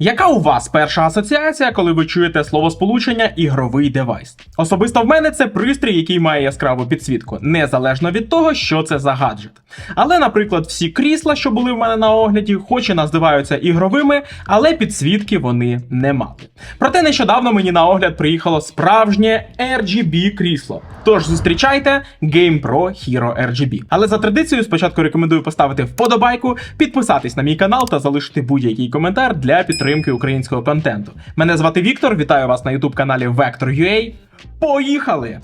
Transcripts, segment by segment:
Яка у вас перша асоціація, коли ви чуєте словосполучення ігровий девайс? Особисто в мене це пристрій, який має яскраву підсвітку, незалежно від того, що це за гаджет. Але, наприклад, всі крісла, що були в мене на огляді, хоч і називаються ігровими, але підсвітки вони не мали. Проте нещодавно мені на огляд приїхало справжнє RGB крісло. Тож зустрічайте GamePro Hero RGB. Але за традицією спочатку рекомендую поставити вподобайку, підписатись на мій канал та залишити будь-який коментар для підтримки українського контенту. Мене звати Віктор, вітаю вас на youtube каналі Vector.ua. Поїхали!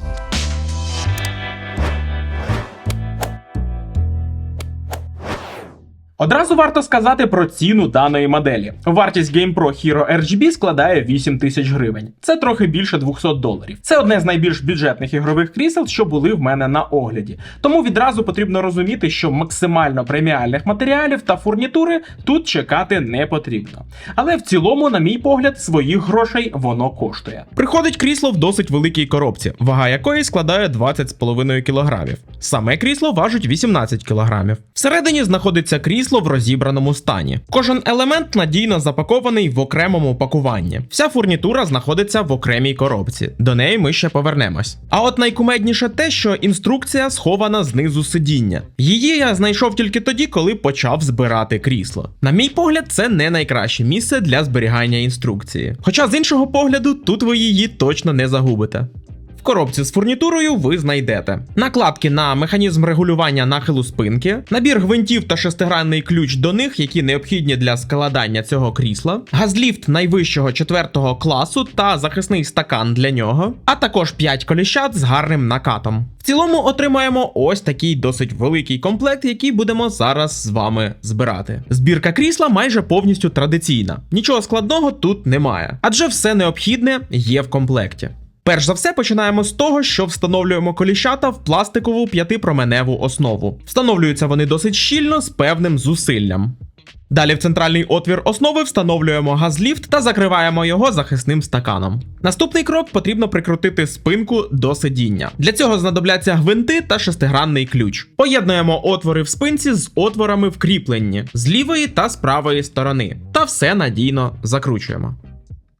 Одразу варто сказати про ціну даної моделі. Вартість GamePro Hero RGB складає 8 тисяч гривень. Це трохи більше 200 доларів. Це одне з найбільш бюджетних ігрових крісел, що були в мене на огляді. Тому відразу потрібно розуміти, що максимально преміальних матеріалів та фурнітури тут чекати не потрібно. Але в цілому, на мій погляд, своїх грошей воно коштує. Приходить крісло в досить великій коробці, вага якої складає 20,5 кг. Саме крісло важить 18 кг. Всередині знаходиться крісло в розібраному стані. Кожен елемент надійно запакований в окремому пакуванні. Вся фурнітура знаходиться в окремій коробці. До неї ми ще повернемось. А от найкумедніше те, що інструкція схована знизу сидіння. Її я знайшов тільки тоді, коли почав збирати крісло. На мій погляд, це не найкраще місце для зберігання інструкції. Хоча з іншого погляду, тут ви її точно не загубите. Коробці з фурнітурою ви знайдете накладки на механізм регулювання нахилу спинки, набір гвинтів та шестигранний ключ до них, які необхідні для складання цього крісла, газліфт найвищого четвертого класу та захисний стакан для нього, а також 5 коліщат з гарним накатом. В цілому отримаємо ось такий досить великий комплект, який будемо зараз з вами збирати. Збірка крісла майже повністю традиційна. Нічого складного тут немає, адже все необхідне є в комплекті. Перш за все починаємо з того, що встановлюємо коліщата в пластикову п'ятипроменеву основу. Встановлюються вони досить щільно з певним зусиллям. Далі в центральний отвір основи встановлюємо газліфт та закриваємо його захисним стаканом. Наступний крок потрібно прикрутити спинку до сидіння. Для цього знадобляться гвинти та шестигранний ключ. Поєднуємо отвори в спинці з отворами в кріпленні з лівої та з правої сторони. Та все надійно закручуємо.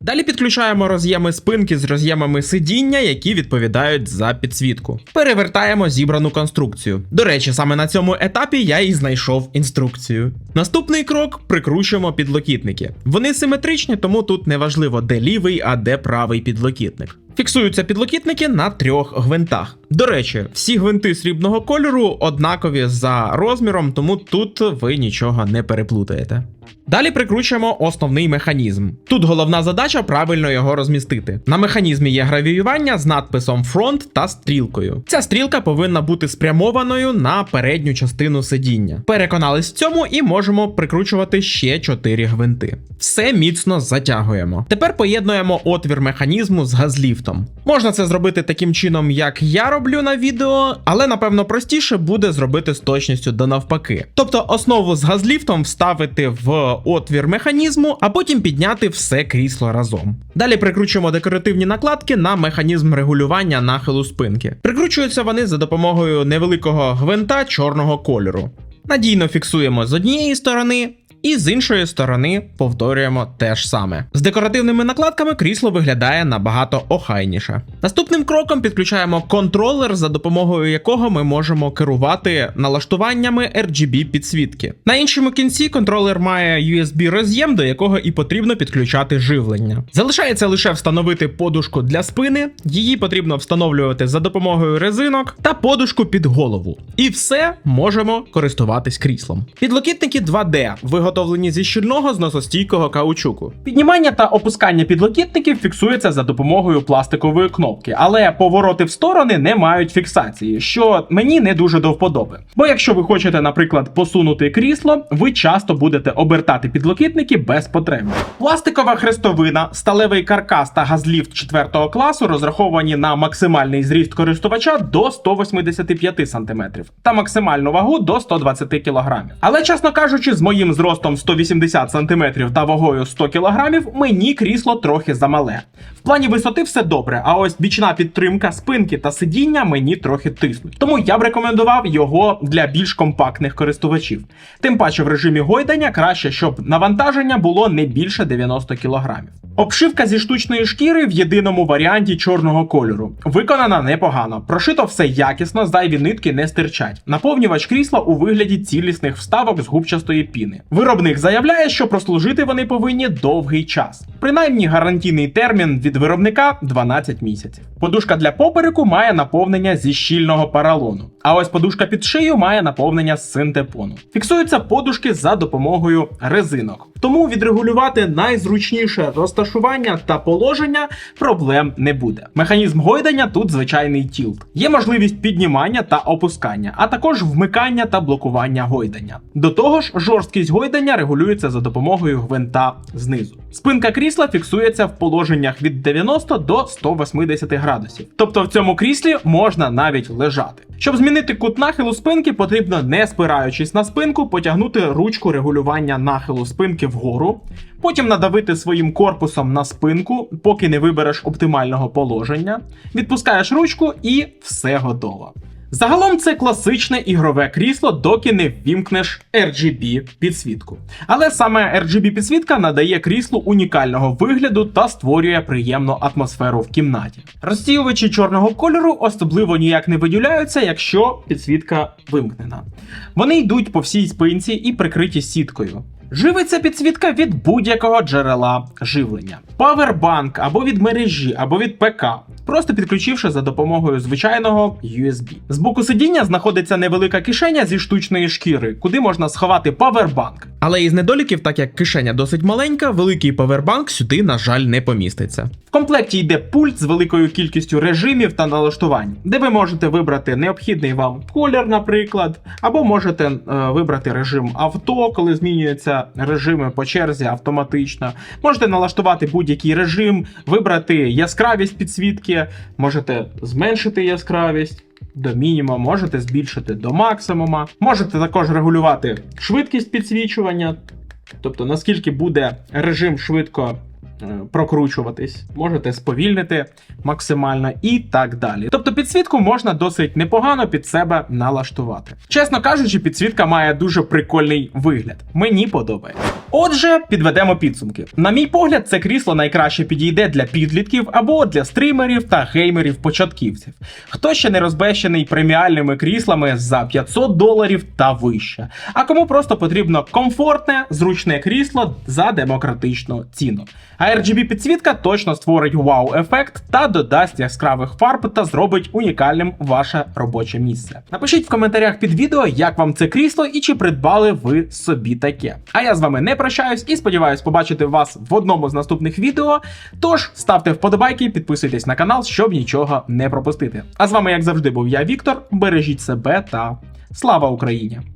Далі підключаємо роз'єми спинки з роз'ємами сидіння, які відповідають за підсвітку. Перевертаємо зібрану конструкцію. До речі, саме на цьому етапі я і знайшов інструкцію. Наступний крок прикручуємо підлокітники. Вони симетричні, тому тут не важливо, де лівий, а де правий підлокітник. Фіксуються підлокітники на трьох гвинтах. До речі, всі гвинти срібного кольору однакові за розміром, тому тут ви нічого не переплутаєте. Далі прикручуємо основний механізм. Тут головна задача правильно його розмістити. На механізмі є гравіювання з надписом фронт та стрілкою. Ця стрілка повинна бути спрямованою на передню частину сидіння. Переконались в цьому і можемо прикручувати ще 4 гвинти. Все міцно затягуємо. Тепер поєднуємо отвір механізму з газліфтом. Можна це зробити таким чином, як я роблю на відео, але напевно простіше буде зробити з точністю до навпаки. Тобто основу з газліфтом вставити в отвір механізму, а потім підняти все крісло разом. Далі прикручуємо декоративні накладки на механізм регулювання нахилу спинки. Прикручуються вони за допомогою невеликого гвинта чорного кольору. Надійно фіксуємо з однієї сторони. І з іншої сторони повторюємо те ж саме. З декоративними накладками крісло виглядає набагато охайніше. Наступним кроком підключаємо контролер, за допомогою якого ми можемо керувати налаштуваннями RGB підсвітки. На іншому кінці контролер має USB роз'єм, до якого і потрібно підключати живлення. Залишається лише встановити подушку для спини, її потрібно встановлювати за допомогою резинок та подушку під голову. І все можемо користуватись кріслом. Підлокітники 2D виготовлені зі щільного зносостійкого каучуку. Піднімання та опускання підлокітників фіксується за допомогою пластикової кнопки, але повороти в сторони не мають фіксації, що мені не дуже до вподоби. Бо якщо ви хочете, наприклад, посунути крісло, ви часто будете обертати підлокітники без потреби. Пластикова хрестовина, сталевий каркас та газліфт 4 класу розраховані на максимальний зріст користувача до 185 см та максимальну вагу до 120 кг. Але чесно кажучи, з моїм зростом ростом 180 см та вагою 100 кг мені крісло трохи замале. В плані висоти все добре, а ось бічна підтримка спинки та сидіння мені трохи тиснуть. Тому я б рекомендував його для більш компактних користувачів. Тим паче в режимі гойдання краще, щоб навантаження було не більше 90 кг. Обшивка зі штучної шкіри в єдиному варіанті чорного кольору. Виконана непогано. Прошито все якісно, зайві нитки не стирчать. Наповнювач крісла у вигляді цілісних вставок з губчастої піни. Виробник заявляє, що прослужити вони повинні довгий час. Принаймні гарантійний термін від виробника 12 місяців. Подушка для попереку має наповнення зі щільного паралону. А ось подушка під шию має наповнення з синтепону. Фіксуються подушки за допомогою резинок. Тому відрегулювати найзручніше розташування та положення проблем не буде. Механізм гойдання тут звичайний тілт. Є можливість піднімання та опускання, а також вмикання та блокування гойдання. До того ж, жорсткість гойдання регулюється за допомогою гвинта знизу. Спинка крісла фіксується в положеннях від 90 до 180 градусів. Тобто в цьому кріслі можна навіть лежати. Щоб змінити кут нахилу спинки, потрібно, не спираючись на спинку, потягнути ручку регулювання нахилу спинки вгору, потім надавити своїм корпусом на спинку, поки не вибереш оптимального положення, відпускаєш ручку і все готово. Загалом це класичне ігрове крісло, доки не ввімкнеш RGB підсвітку. Але саме RGB підсвітка надає кріслу унікального вигляду та створює приємну атмосферу в кімнаті. Розсіювачі чорного кольору особливо ніяк не виділяються, якщо підсвітка вимкнена. Вони йдуть по всій спинці і прикриті сіткою. Живиться підсвітка від будь-якого джерела живлення. Павербанк або від мережі, або від ПК. Просто підключивши за допомогою звичайного USB. З боку сидіння знаходиться невелика кишеня зі штучної шкіри, куди можна сховати павербанк. Але із недоліків, так як кишеня досить маленька, великий павербанк сюди, на жаль, не поміститься. В комплекті йде пульт з великою кількістю режимів та налаштувань, де ви можете вибрати необхідний вам колір, наприклад, або можете е, вибрати режим авто, коли змінюються режими по черзі автоматично. Можете налаштувати будь-який режим, вибрати яскравість підсвітки, можете зменшити яскравість. До мінімуму, можете збільшити до максимума. Можете також регулювати швидкість підсвічування, тобто наскільки буде режим швидко е, прокручуватись, можете сповільнити максимально і так далі. Тобто підсвітку можна досить непогано під себе налаштувати. Чесно кажучи, підсвітка має дуже прикольний вигляд. Мені подобається. Отже, підведемо підсумки. На мій погляд, це крісло найкраще підійде для підлітків або для стримерів та геймерів-початківців. Хто ще не розбещений преміальними кріслами за 500 доларів та вище. А кому просто потрібно комфортне, зручне крісло за демократичну ціну. А RGB підсвітка точно створить вау-ефект та додасть яскравих фарб та зробить унікальним ваше робоче місце. Напишіть в коментарях під відео, як вам це крісло і чи придбали ви собі таке. А я з вами не прощаюсь і сподіваюсь побачити вас в одному з наступних відео. Тож ставте вподобайки, підписуйтесь на канал, щоб нічого не пропустити. А з вами, як завжди, був я, Віктор. Бережіть себе та слава Україні!